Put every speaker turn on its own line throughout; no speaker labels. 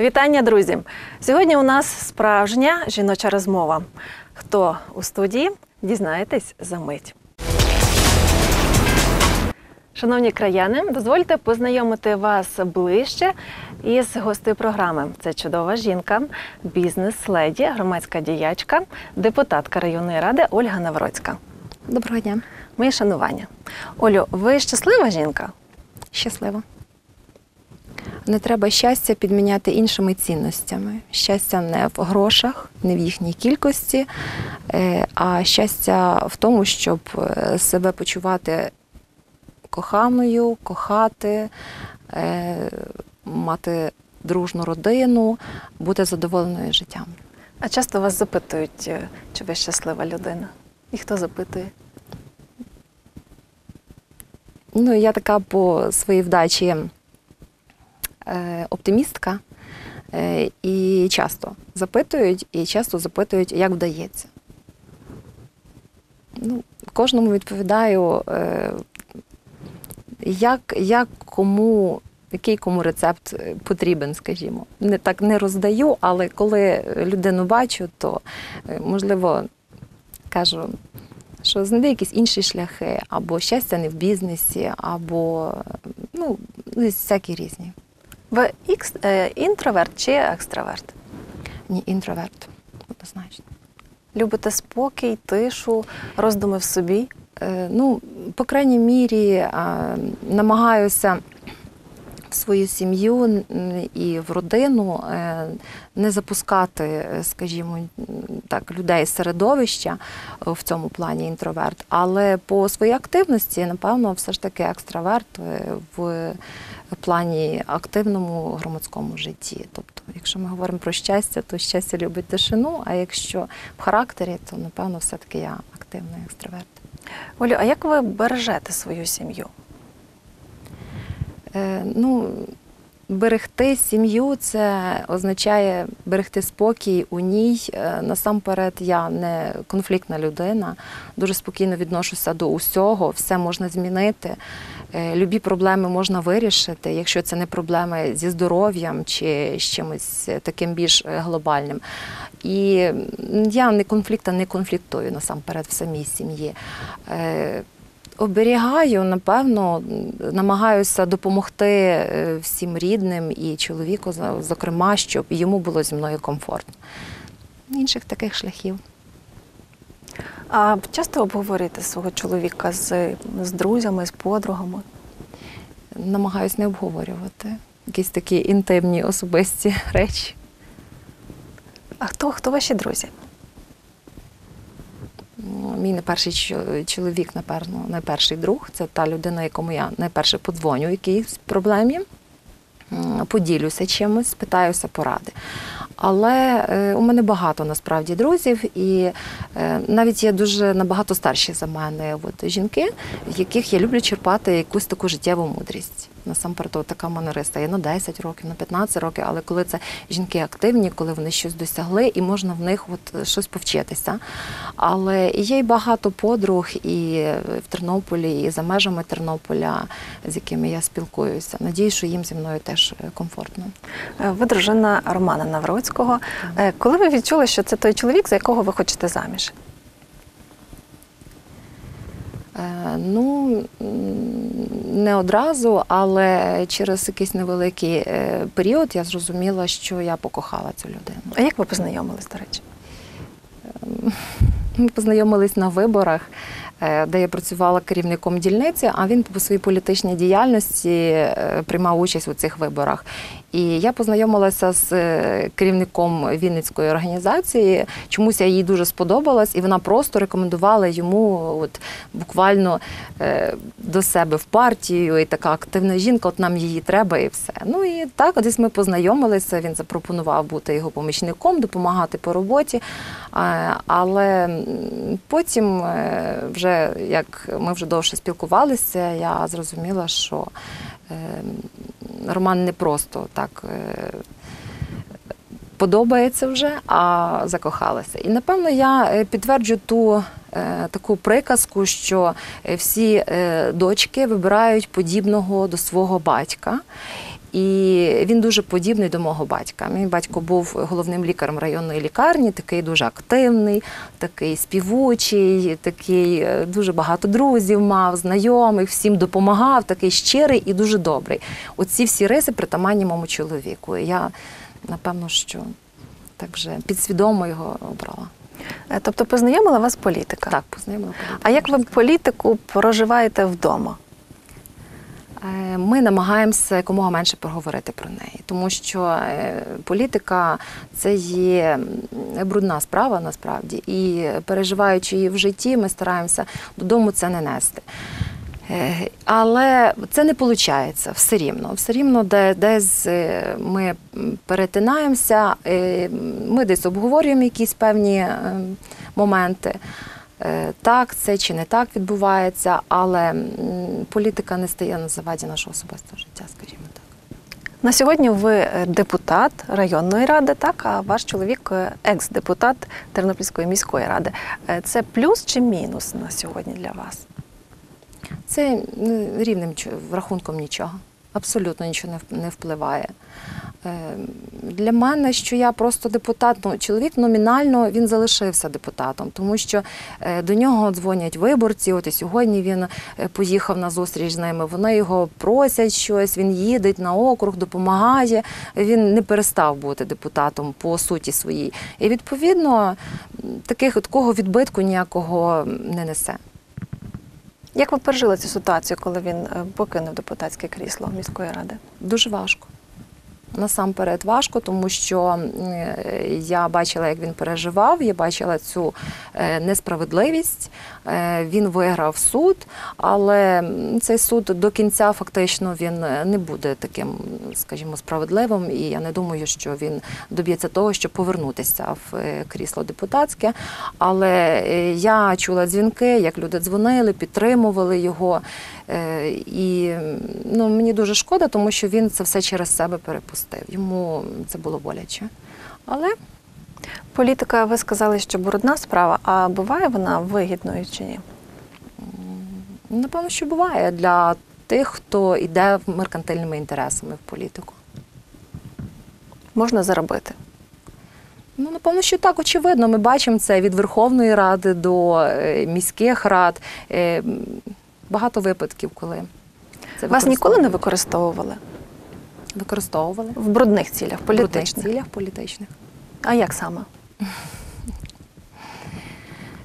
Вітання, друзі! Сьогодні у нас справжня жіноча розмова. Хто у студії? Дізнаєтесь за мить. Шановні краяни, дозвольте познайомити вас ближче із гостею програми. Це чудова жінка, бізнес-леді, громадська діячка, депутатка районної ради Ольга Навроцька.
Доброго дня.
Мої шанування. Олю, ви щаслива жінка?
Щасливо. Не треба щастя підміняти іншими цінностями. Щастя не в грошах, не в їхній кількості, е, а щастя в тому, щоб е, себе почувати коханою, кохати, е, мати дружну родину, бути задоволеною життям.
А часто вас запитують, чи ви щаслива людина? І хто запитує?
Ну, я така по своїй вдачі оптимістка. Е, і часто запитують, і часто запитують, як вдається. Ну, кожному відповідаю, е, як, як кому, який кому рецепт е, потрібен, скажімо. Не так не роздаю, але коли людину бачу, то е, можливо кажу, що знайди якісь інші шляхи, або щастя не в бізнесі, або ну, всякі різні.
Ви е, інтроверт чи екстраверт?
Ні, інтроверт, однозначно.
Любите спокій, тишу, роздуми в собі?
Е, ну, по крайній мірі, е, намагаюся свою сім'ю і в родину е, не запускати, е, скажімо, так, людей з середовища е, в цьому плані інтроверт. Але по своїй активності, напевно, все ж таки екстраверт в плані активному громадському житті. Тобто, якщо ми говоримо про щастя, то щастя любить тишину, а якщо в характері, то напевно все-таки я активний екстраверт.
Олю, а як ви бережете свою сім'ю?
Е, ну, берегти сім'ю це означає берегти спокій у ній. Е, Насамперед, я не конфліктна людина, дуже спокійно відношуся до усього, все можна змінити. Е, Любі проблеми можна вирішити, якщо це не проблеми зі здоров'ям чи з чимось таким більш глобальним. І я не конфлікта не конфліктую насамперед в самій сім'ї. Оберігаю, напевно, намагаюся допомогти е, всім рідним і чоловіку, зокрема, щоб йому було зі мною комфортно. Інших таких шляхів.
А часто обговорюєте свого чоловіка з, з друзями, з подругами?
Намагаюсь не обговорювати якісь такі інтимні особисті речі.
А хто, хто ваші друзі?
Мій найперший чо- чоловік, напевно, найперший друг це та людина, якому я найперше подзвоню в якійсь проблемі, поділюся чимось, питаюся поради. Але е, у мене багато насправді друзів, і е, навіть є дуже набагато старші за мене от, жінки, в яких я люблю черпати якусь таку життєву мудрість. Насамперед, така манориста є на 10 років, на 15 років, але коли це жінки активні, коли вони щось досягли, і можна в них от щось повчитися. Але є й багато подруг і в Тернополі, і за межами Тернополя, з якими я спілкуюся. Надію, що їм зі мною теж комфортно.
Е, Ви дружина Романа Навроцького. Е, Коли ви відчули, що це той чоловік, за якого ви хочете заміж?
Е, Ну, не одразу, але через якийсь невеликий е, період я зрозуміла, що я покохала цю людину.
А як ви познайомились, до речі?
Ми познайомились на виборах, е, де я працювала керівником дільниці, а він по своїй політичній діяльності приймав участь у цих виборах. І я познайомилася з е, керівником Вінницької організації. Чомусь я їй дуже сподобалась, і вона просто рекомендувала йому от буквально е, до себе в партію. І така активна жінка, от нам її треба, і все. Ну і так, от десь ми познайомилися. Він запропонував бути його помічником, допомагати по роботі. Але потім, е, вже як ми вже довше спілкувалися, я зрозуміла, що Роман не просто так е, подобається вже, а закохалася. І напевно я е, підтверджу ту е, таку приказку, що е, всі е, дочки вибирають подібного до свого батька. І він дуже подібний до мого батька. Мій батько був головним лікарем районної лікарні, такий дуже активний, такий співучий, такий е, дуже багато друзів мав, знайомих, всім допомагав, такий щирий і дуже добрий. Оці всі риси притаманні моєму чоловіку. І я напевно, що так вже підсвідомо його обрала.
Е, Тобто познайомила вас політика.
Так, познайомила.
А як ви політику проживаєте вдома?
Е, Ми намагаємося якомога менше проговорити про неї, тому що е, політика це є брудна справа насправді, і переживаючи її в житті, ми стараємося додому це не нести. Е, Але це не виходить все рівно. Все рівно, де, десь ми перетинаємося, ми десь обговорюємо якісь певні моменти. Е, Так, це чи не так відбувається, але політика не стає на заваді нашого особистого життя, скажімо так.
На сьогодні ви е, депутат районної ради, так, а ваш чоловік е, екс-депутат Тернопільської міської ради. Це плюс чи мінус на сьогодні для вас?
Це рівним рахунком нічого. Абсолютно нічого не впливає. Е, Для мене, що я просто депутат, ну, чоловік номінально він залишився депутатом, тому що е, до нього дзвонять виборці. От і сьогодні він е, поїхав на зустріч з ними. Вони його просять щось, він їде на округ, допомагає. Він не перестав бути депутатом по суті своїй. І відповідно таких такого відбитку ніякого не несе.
Як ви пережили цю ситуацію, коли він покинув депутатське крісло міської ради?
Дуже важко. Насамперед важко, тому що е, я бачила, як він переживав, я бачила цю е, несправедливість. Е, Він виграв суд, але цей суд до кінця фактично він не буде таким, скажімо, справедливим. І я не думаю, що він доб'ється того, щоб повернутися в крісло депутатське. Але я чула дзвінки, як люди дзвонили, підтримували його. І ну, мені дуже шкода, тому що він це все через себе перепустив. Йому це було боляче. Але
Політика, ви сказали, що брудна справа, а буває вона вигідною чи ні?
напевно, що буває для тих, хто йде меркантильними інтересами в політику.
Можна заробити.
Ну, напевно, що так, очевидно. Ми бачимо це від Верховної Ради до е, міських рад. Е, Багато випадків, коли це
Вас ніколи не
використовували.
Використовували в брудних цілях,
в брудних цілях політичних.
А як саме?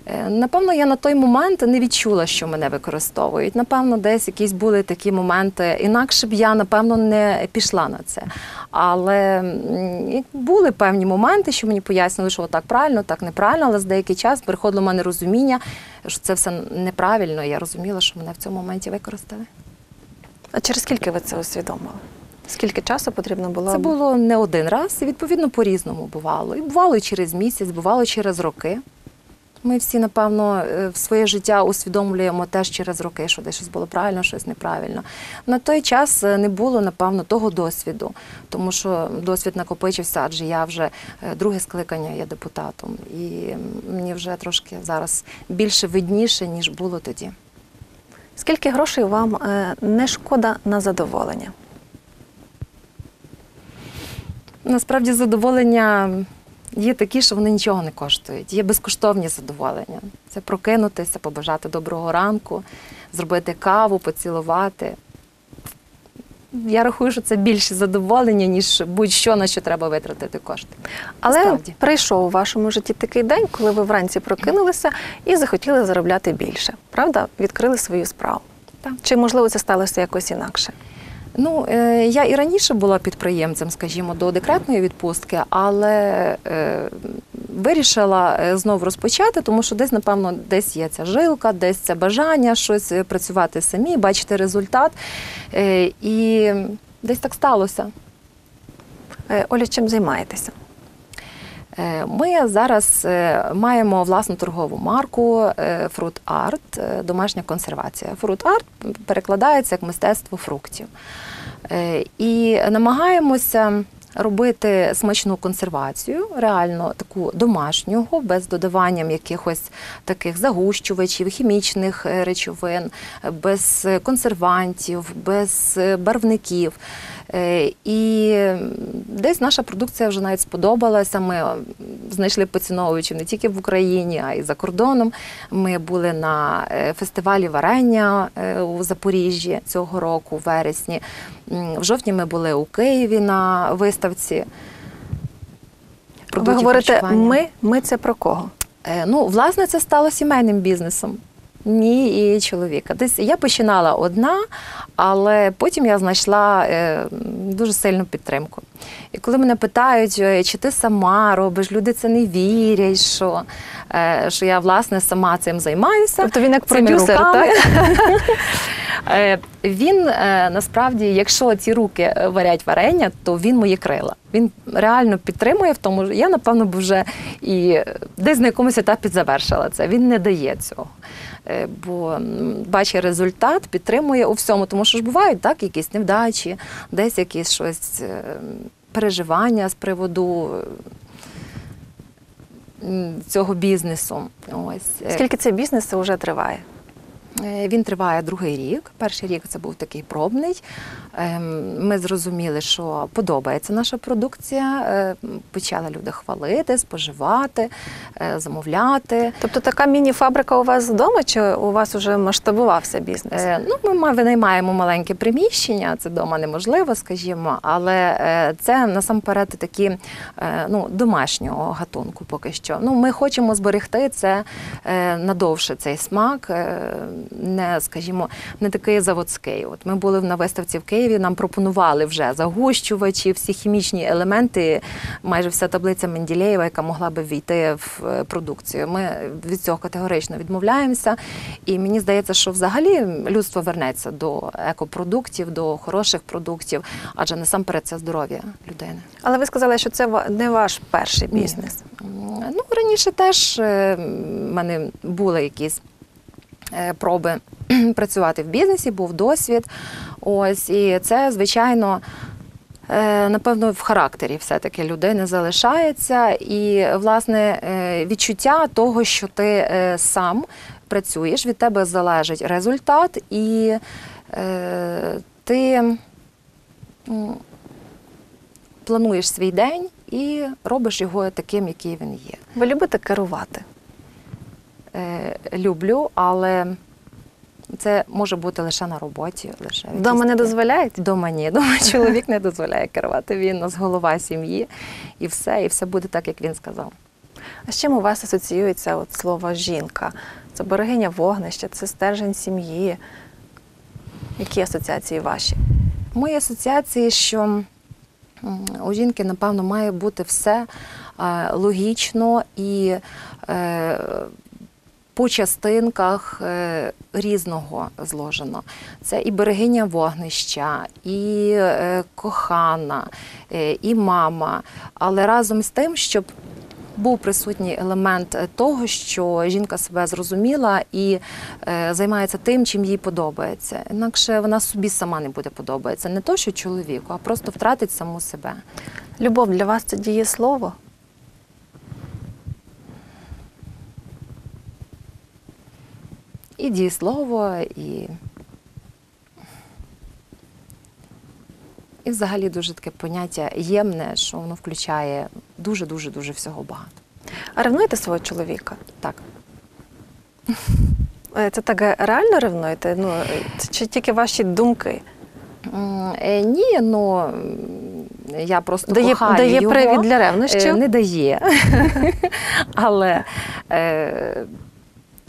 Е, Напевно, я на той момент не відчула, що мене використовують. Напевно, десь якісь були такі моменти. Інакше б я, напевно, не пішла на це. Але були певні моменти, що мені пояснили, що так правильно, так неправильно, але з деякий час приходило в мене розуміння, що це все неправильно. Я розуміла, що мене в цьому моменті використали.
А через скільки ви це усвідомили? Скільки часу потрібно було?
Це було не один раз, і відповідно по-різному бувало. І бувало і через місяць, бувало через роки. Ми всі, напевно, е, в своє життя усвідомлюємо теж через роки, що десь щось було правильно, щось неправильно. На той час е, не було, напевно, того досвіду, тому що досвід накопичився, адже я вже е, друге скликання є депутатом. І мені вже трошки зараз більше видніше, ніж було тоді.
Скільки грошей вам не шкода на задоволення?
Насправді задоволення є такі, що вони нічого не коштують. Є безкоштовні задоволення. Це прокинутися, побажати доброго ранку, зробити каву, поцілувати. Я рахую, що це більше задоволення, ніж будь-що, на що треба витратити кошти.
Але
Насправді.
прийшов у вашому житті такий день, коли ви вранці прокинулися і захотіли заробляти більше. Правда? Відкрили свою справу.
Так.
Чи можливо це сталося якось інакше?
Ну, е, я і раніше була підприємцем, скажімо, до декретної відпустки, але е, вирішила знову знов розпочати, тому що десь, напевно, десь є ця жилка, десь це бажання щось е, працювати самі, бачити результат. Е, і десь так сталося.
Е, Оля, чим займаєтеся?
Е, Ми зараз е, маємо власну торгову марку е, Fruit Art, домашня консервація. Fruit Art перекладається як мистецтво фруктів. І намагаємося робити смачну консервацію, реально таку домашнього, без додаванням якихось таких загущувачів, хімічних речовин, без консервантів, без барвників. Е, І десь наша продукція вже навіть сподобалася. Ми знайшли поціновувачів не тільки в Україні, а й за кордоном. Ми були на е, фестивалі варення е, у Запоріжжі цього року, в вересні. В жовтні ми були у Києві на виставці.
Ви говорите, ми, ми це про кого?
Ну, власне, це стало сімейним бізнесом. Ні, і чоловіка. Десь я починала одна, але потім я знайшла е, дуже сильну підтримку. І коли мене питають, е, чи ти сама робиш, люди це не вірять, що, е, що я власне сама цим займаюся.
Тобто він як продюсер,
руками.
так?
Він насправді, якщо ці руки варять варення, то він мої крила. Він реально підтримує в тому. Я напевно б вже і е, десь на якомусь етапі завершила це. Він не дає цього. Е, Бо бачить результат, підтримує у всьому, тому що ж бувають так, якісь невдачі, десь якісь щось е, переживання з приводу цього бізнесу. Ось
Скільки цей бізнес вже триває?
Е, Він триває другий рік. Перший рік це був такий пробний. Ем, Ми зрозуміли, що подобається наша продукція. Е, Почали люди хвалити, споживати, е, замовляти.
Тобто така міні-фабрика у вас вдома, чи у вас вже масштабувався бізнес?
Ну, ми ма- винаймаємо маленьке приміщення, це вдома неможливо, скажімо, але це насамперед такі ну, домашнього гатунку поки що. Ну, ми хочемо зберегти це надовше цей смак, не, скажімо, не такий заводський. От ми були на виставці в Києві, нам пропонували вже загущувачі, всі хімічні елементи, майже вся таблиця Менделєєва, яка могла би війти в е, продукцію. Ми від цього категорично відмовляємося. І мені здається, що взагалі людство вернеться до екопродуктів, до хороших продуктів, адже насамперед це здоров'я людини.
Але ви сказали, що це не ваш перший бізнес.
М, Ну, раніше теж е, в мене були якісь проби працювати в бізнесі, був досвід. Ось, і це, звичайно. е, Напевно, в характері все-таки людини залишається, і власне е, відчуття того, що ти е, сам працюєш, від тебе залежить результат, і е, ти плануєш свій день і робиш його таким, який він є.
Ви любите керувати?
Е, люблю, але це може бути лише на роботі. Лише в
Вдома не дозволяють?
Дома ні. Дома чоловік не дозволяє керувати. Він у нас голова сім'ї, і все, і все буде так, як він сказав.
А з чим у вас асоціюється от слово жінка? Це берегиня вогнища, це стержень сім'ї. Які асоціації ваші?
Мої асоціації, що у жінки, напевно, має бути все е, логічно і е, по частинках е, різного зложено. Це і берегиня вогнища, і е, кохана, е, і мама. Але разом з тим, щоб був присутній елемент того, що жінка себе зрозуміла і займається тим, чим їй подобається. Інакше вона собі сама не буде подобається. Не то, що чоловіку, а просто втратить саму себе.
Любов для вас це дієслово?
І дієслово, і. І взагалі дуже таке поняття ємне, що воно включає дуже-дуже дуже всього багато.
А ревнуєте свого чоловіка?
Так.
Е, Це так е, реально ревнуєте? Ну, е, чи тільки ваші думки?
Ні, ну я просто
Дає,
кохаю
дає
його.
привід для ревнощів?
Не дає. Але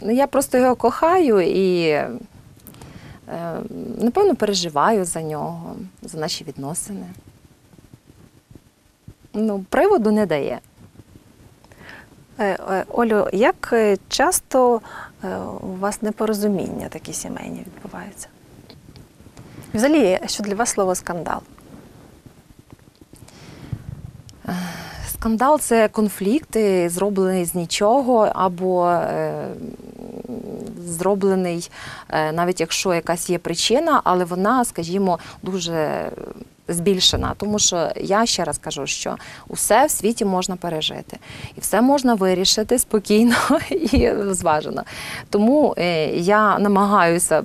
я просто його кохаю і, е, напевно, переживаю за нього, за наші відносини. Ну, приводу не дає.
Е, е, Олю, як часто у вас непорозуміння такі сімейні відбуваються? Взагалі, що для вас слово скандал?
Скандал це конфлікт, зроблений з нічого, або е, зроблений, е, навіть якщо якась є причина, але вона, скажімо, дуже збільшена, тому що я ще раз кажу, що усе в світі можна пережити, і все можна вирішити спокійно і зважено. Тому е, я намагаюся,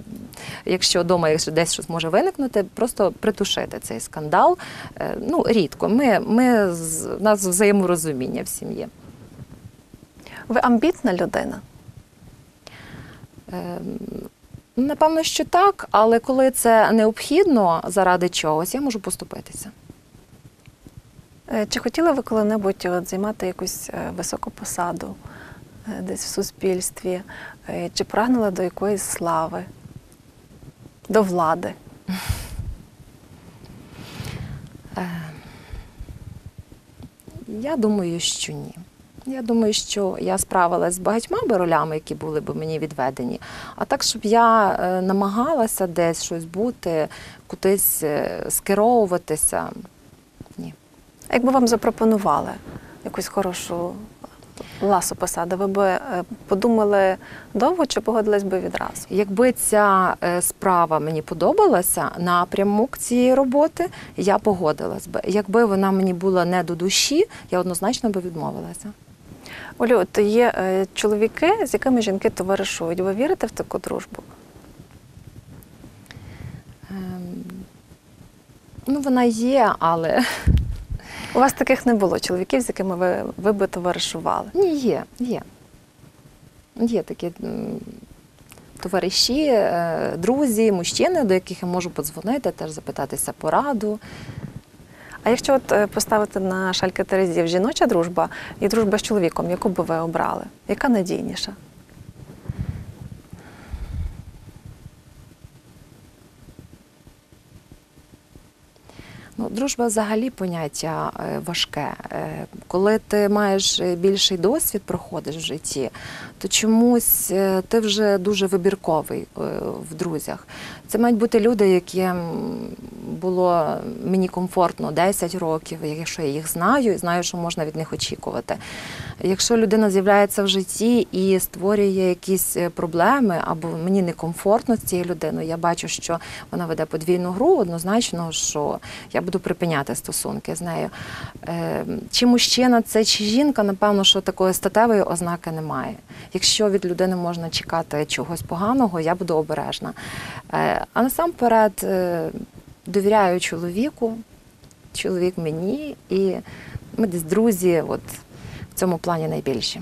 якщо вдома, якщо десь щось може виникнути, просто притушити цей скандал. Е, Ну, рідко. Ми, ми у нас взаєморозуміння в сім'ї.
Ви амбітна людина?
Ем, Напевно, що так, але коли це необхідно заради чогось, я можу поступитися.
Е, Чи хотіли ви коли-небудь займати якусь е, високу посаду е, десь в суспільстві? Чи прагнули до якоїсь слави, до влади?
Я думаю, що ні. Я думаю, що я справилась з багатьма би ролями, які були б мені відведені. А так, щоб я е, намагалася десь щось бути, кудись е, скеровуватися. Ні.
А Якби вам запропонували якусь хорошу ласу посаду, ви б е, подумали довго чи погодились би відразу?
Якби ця справа мені подобалася, напрямок цієї роботи, я погодилась би. Якби вона мені була не до душі, я однозначно би відмовилася.
Олю, от є е, чоловіки, з якими жінки товаришують. Ви вірите в таку дружбу?
Ем, Ну, вона є, але
У вас таких не було чоловіків, з якими ви, ви би товаришували.
ні, є, є. Є такі м, товариші, е, друзі, мужчини, до яких я можу подзвонити, теж запитатися пораду.
А якщо от е, поставити на шальки терезів жіноча дружба і дружба з чоловіком, яку би ви обрали? Яка надійніша?
Ну, дружба взагалі поняття е, важке. Е, Коли ти маєш е, більший досвід, проходиш в житті, то чомусь ти вже дуже вибірковий в друзях. Це мають бути люди, яким було мені комфортно 10 років, якщо я їх знаю і знаю, що можна від них очікувати. Якщо людина з'являється в житті і створює якісь проблеми, або мені некомфортно з цією людиною, я бачу, що вона веде подвійну гру, однозначно, що я буду припиняти стосунки з нею. Е, Чи мужчина це, чи жінка, напевно, що такої статевої ознаки немає. Якщо від людини можна чекати чогось поганого, я буду обережна. Е, А насамперед е, довіряю чоловіку, чоловік мені, і ми десь друзі, от в цьому плані найбільші.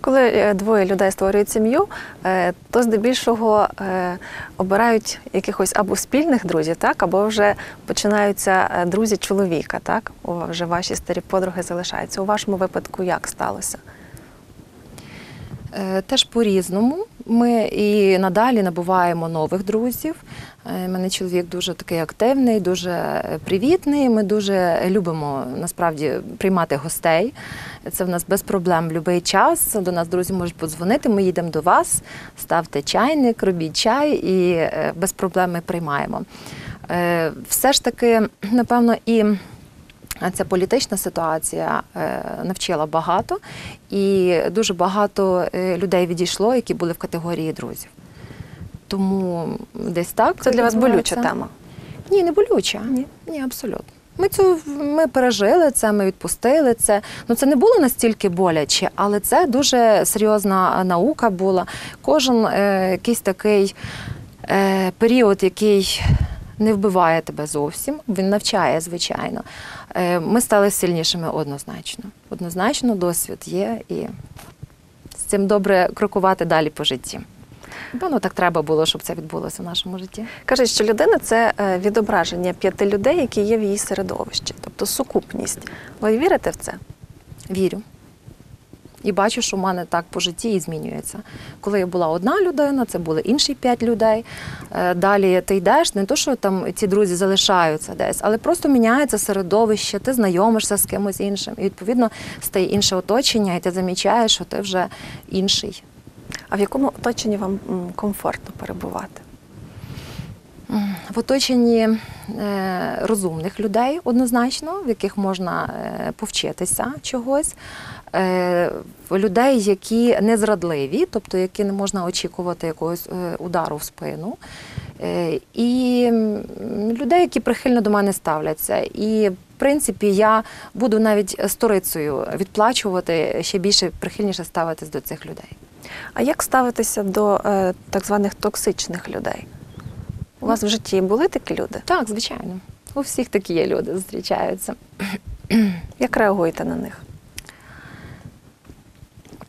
Коли е, двоє людей створюють сім'ю, е, то здебільшого е, обирають якихось або спільних друзів, так, або вже починаються друзі чоловіка, так? Вже ваші старі подруги залишаються. У вашому випадку як сталося?
Е, Теж по-різному. Ми і надалі набуваємо нових друзів. Е, Мене чоловік дуже такий активний, дуже е, привітний. Ми дуже любимо насправді приймати гостей. Це в нас без проблем будь-який час. До нас друзі можуть подзвонити. Ми їдемо до вас, ставте чайник, робіть чай і без проблем ми приймаємо. Все ж таки, напевно, і Ця політична ситуація е, навчила багато, і дуже багато е, людей відійшло, які були в категорії друзів. Тому десь так.
Це для вас болюча тема.
Ні, не болюча.
Ні?
Ні, абсолютно. Ми цю ми пережили це, ми відпустили це. Ну це не було настільки боляче, але це дуже серйозна наука була. Кожен е, якийсь такий е, період, який не вбиває тебе зовсім, він навчає, звичайно. Е, ми стали сильнішими однозначно. Однозначно, досвід є і з цим добре крокувати далі по житті. Напевно, так треба було, щоб це відбулося в нашому житті.
Кажуть, що людина це е, відображення п'яти людей, які є в її середовищі, тобто сукупність. Ви вірите в це?
Вірю. І бачу, що в мене так по житті і змінюється. Коли я була одна людина, це були інші п'ять людей. Е, Далі ти йдеш, не то, що там ці друзі залишаються десь, але просто міняється середовище, ти знайомишся з кимось іншим. І відповідно стає інше оточення, і ти замічаєш, що ти вже інший.
А в якому оточенні вам комфортно перебувати?
В оточенні е, розумних людей однозначно, в яких можна е, повчитися чогось, людей, які не зрадливі, тобто які не можна очікувати якогось е, удару в спину. Е, І людей, які прихильно до мене ставляться. І в принципі я буду навіть сторицею відплачувати ще більше прихильніше ставитись до цих людей.
А як ставитися до е, так званих токсичних людей? У вас в житті були такі люди?
Так, звичайно. У всіх такі є люди зустрічаються.
Як реагуєте на них?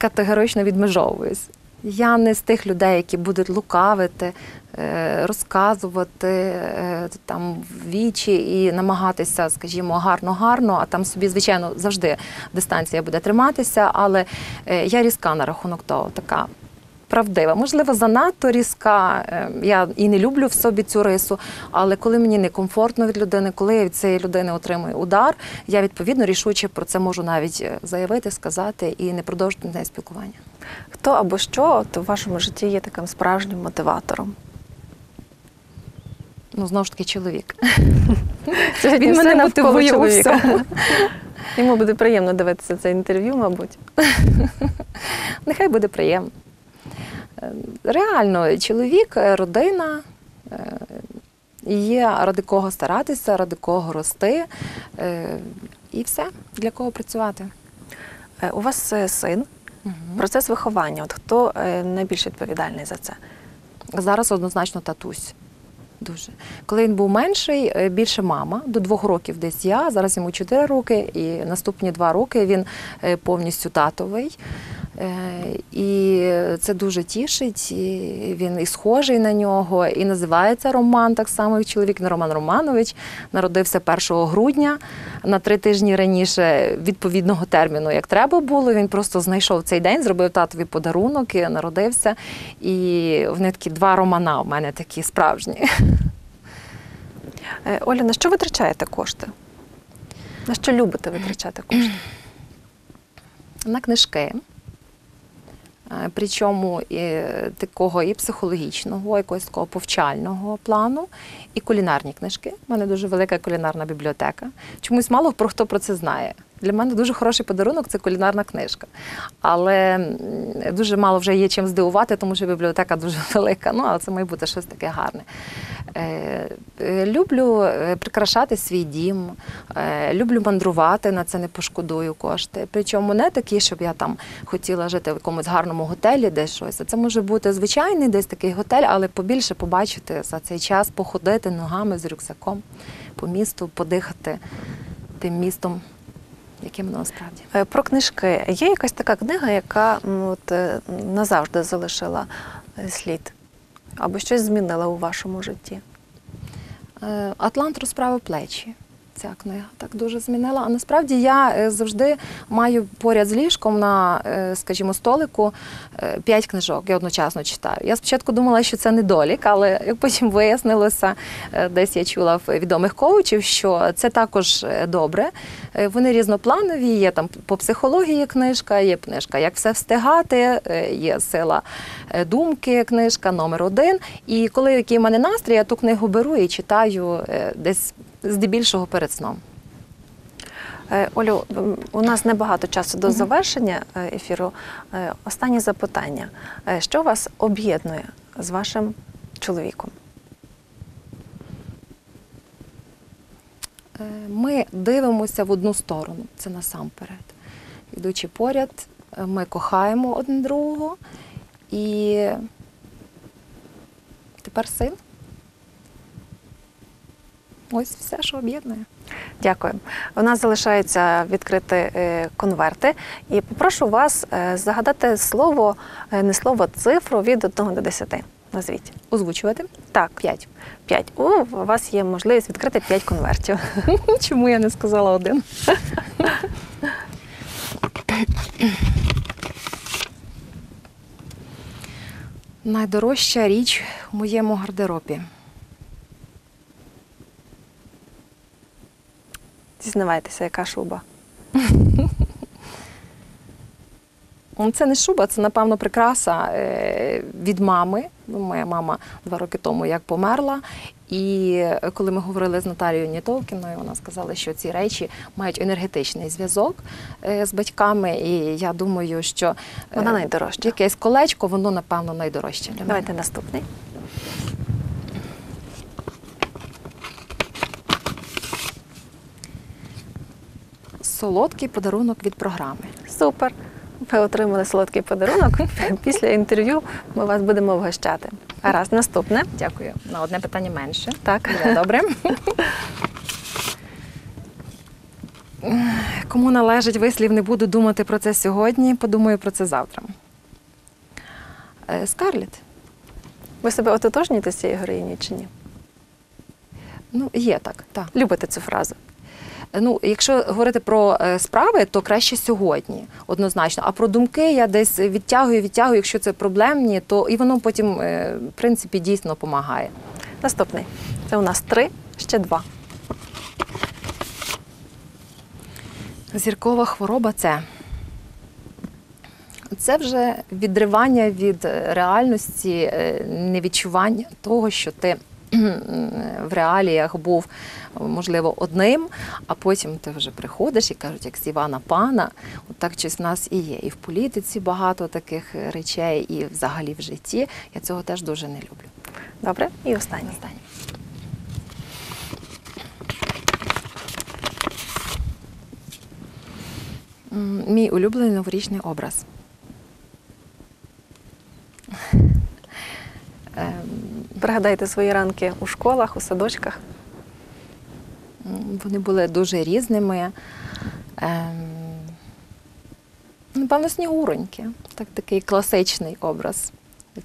Категорично відмежовуюсь. Я не з тих людей, які будуть лукавити, е, розказувати е, там вічі і намагатися, скажімо, гарно-гарно, а там собі, звичайно, завжди дистанція буде триматися, але е, я різка на рахунок того, така правдива. Можливо, занадто різка. е, Я і не люблю в собі цю рису, але коли мені некомфортно від людини, коли я від цієї людини отримую удар, я відповідно рішуче про це можу навіть е, заявити, сказати і не продовжити неї спілкування.
Хто або що от, у вашому житті є таким справжнім мотиватором?
Ну, знову ж таки, чоловік.
Сьогодні
Він мене мотивує у всьому.
Йому буде приємно дивитися це інтерв'ю, мабуть.
Нехай буде приємно. Е, Реально, чоловік, е, родина. е, Є ради кого старатися, ради кого рости. І все, для кого працювати.
У вас син, процес виховання. От хто найбільш відповідальний за це?
Зараз однозначно татусь. Дуже. Коли він був менший, більше мама, до двох років десь я, зараз йому чотири роки, і наступні два роки він повністю татовий. Е, І це дуже тішить. І він і схожий на нього, і називається Роман, так само як чоловік. Роман Романович народився 1 грудня на три тижні раніше відповідного терміну, як треба було. Він просто знайшов цей день, зробив татові подарунок, і народився. І вони такі два романа у мене такі справжні.
Е, Оля, на що витрачаєте кошти? На що любите витрачати кошти?
на книжки. Е, Причому і такого і психологічного, якогось такого повчального плану, і кулінарні книжки. У мене дуже велика кулінарна бібліотека. Чомусь мало про хто про це знає. Для мене дуже хороший подарунок це кулінарна книжка. Але дуже мало вже є чим здивувати, тому що бібліотека дуже велика. Ну, але це має бути щось таке гарне. Е, е, Люблю е, прикрашати свій дім, люблю мандрувати, на це не пошкодую кошти. Причому не такі, щоб я там хотіла жити в якомусь гарному готелі, десь щось. Це може бути звичайний десь такий готель, але побільше побачити за цей час, походити ногами з рюкзаком по місту, подихати тим містом, яким воно насправді.
Е, Про книжки. Є якась така книга, яка от, е, назавжди залишила е, слід? Або щось змінила у вашому житті?
Атлант розправив плечі. Ця книга так дуже змінила. А насправді я е, завжди маю поряд з ліжком на, е, скажімо, столику е, п'ять книжок. Я одночасно читаю. Я спочатку думала, що це недолік, але потім вияснилося, десь я чула в відомих коучів, що це також добре. Вони різнопланові. Є там по психології книжка, є книжка Як все встигати, є сила думки, книжка номер один. І коли який в мене настрій, я ту книгу беру і читаю десь здебільшого перед сном.
Е, Олю, у нас небагато часу до завершення е, ефіру. Е, Останнє запитання. Що вас об'єднує з вашим чоловіком?
Ми дивимося в одну сторону, це насамперед. Ідучи поряд, ми кохаємо один другого і тепер син. Ось все, що об'єднує.
Дякую. У нас залишається відкрити е, конверти. І попрошу вас е, загадати слово, е, не слово, цифру від 1 до 10. Назвіть.
Озвучувати
Так,
п'ять.
5. У вас є можливість відкрити 5 конвертів.
Чому я не сказала один? Найдорожча річ у моєму гардеробі.
Зізнавайтеся, яка шуба.
Ну, Це не шуба, це, напевно, прикраса е, від мами. Ну, Моя мама два роки тому як померла. І коли ми говорили з Наталією Нітовкіною, вона сказала, що ці речі мають енергетичний зв'язок е, з батьками. І я думаю, що е,
Вона найдорожча.
якесь колечко, воно, напевно, найдорожче для мене.
Давайте наступний.
Солодкий подарунок від програми.
Супер! Ви отримали солодкий подарунок. Після інтерв'ю ми вас будемо вгощати. Гаразд, наступне.
Дякую. На одне питання менше.
Так.
Буде добре. Кому належить вислів, не буду думати про це сьогодні, подумаю про це завтра. Е, Скарлетт.
Ви себе ототожніте з цією героїнею чи ні?
Ну, є так, так.
Любите цю фразу?
Ну, якщо говорити про е, справи, то краще сьогодні, однозначно. А про думки я десь відтягую, відтягую, якщо це проблемні, то і воно потім, е, в принципі, дійсно допомагає.
Наступний. Це у нас три, ще два.
Зіркова хвороба це. Це вже відривання від е, реальності, невідчування того, що ти в реаліях був, можливо, одним, а потім ти вже приходиш і кажуть, як з Івана Пана, от так щось в нас і є. І в політиці багато таких речей, і взагалі в житті. Я цього теж дуже не люблю.
Добре. І останній.
Останнє. Мій улюблений новорічний образ. Ем,
Пригадайте свої ранки у школах, у садочках.
Вони були дуже різними. Ем, Напевно, снігуроньки. Так, такий класичний образ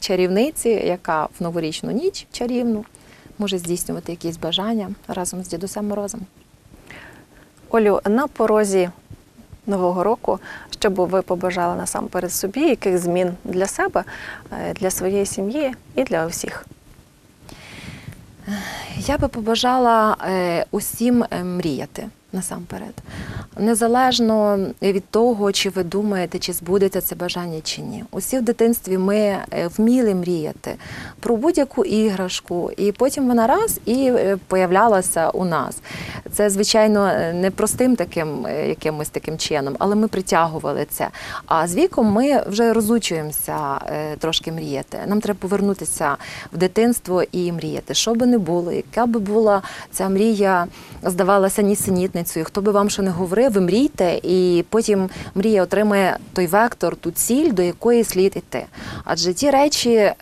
чарівниці, яка в новорічну ніч чарівну може здійснювати якісь бажання разом з дідусем Морозом.
Олю, на порозі нового року, що б ви побажали насамперед собі, яких змін для себе, е, для своєї сім'ї і для усіх?
Я би побажала е, усім е, мріяти насамперед. Незалежно від того, чи ви думаєте, чи збудеться це бажання чи ні. Усі в дитинстві ми е, вміли мріяти про будь-яку іграшку, і потім вона раз і е, появлялася у нас. Це, звичайно, е, не простим таким якимось таким чином, але ми притягували це. А з віком ми вже розучуємося трошки мріяти. Нам треба повернутися в дитинство і мріяти. Що би не було, яка би була ця мрія, здавалася нісенітницею. Хто би вам що не говорив, ви мрійте, і потім мрія отримає той вектор, ту ціль, до якої слід іти. Адже ті речі, е,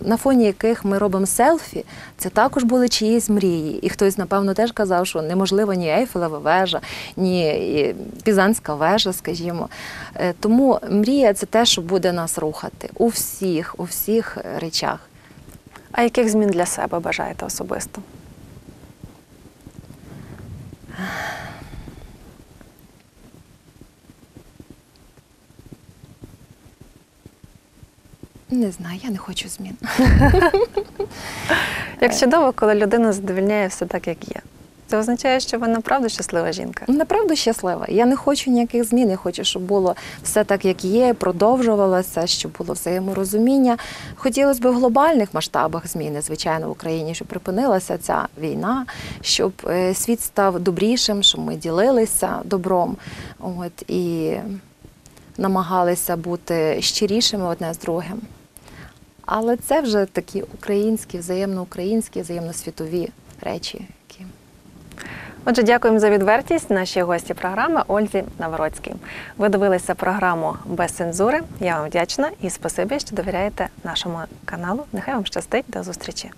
на фоні яких ми робимо селфі, це також були чиїсь мрії. І хтось, напевно, теж казав, що неможливо ні Ейфелева вежа, ні Пізанська вежа, скажімо. Е, Тому мрія це те, що буде нас рухати у всіх, у всіх речах.
А яких змін для себе бажаєте особисто?
Не знаю, я не хочу змін.
Як чудово, коли людина задовільняє все так, як є. Це означає, що ви направду щаслива жінка.
Направду щаслива. Я не хочу ніяких змін. Я хочу, щоб було все так, як є, продовжувалося, щоб було взаєморозуміння. Хотілося б в глобальних масштабах зміни, звичайно, в Україні, щоб припинилася ця війна, щоб е, світ став добрішим, щоб ми ділилися добром. От і намагалися бути щирішими одне з другим. Але це вже такі українські, взаємно українські, взаємно світові речі.
Отже, дякуємо за відвертість нашій гості програми Ользі Навороцькій. Ви дивилися програму без цензури. Я вам вдячна і спасибі, що довіряєте нашому каналу. Нехай вам щастить. До зустрічі.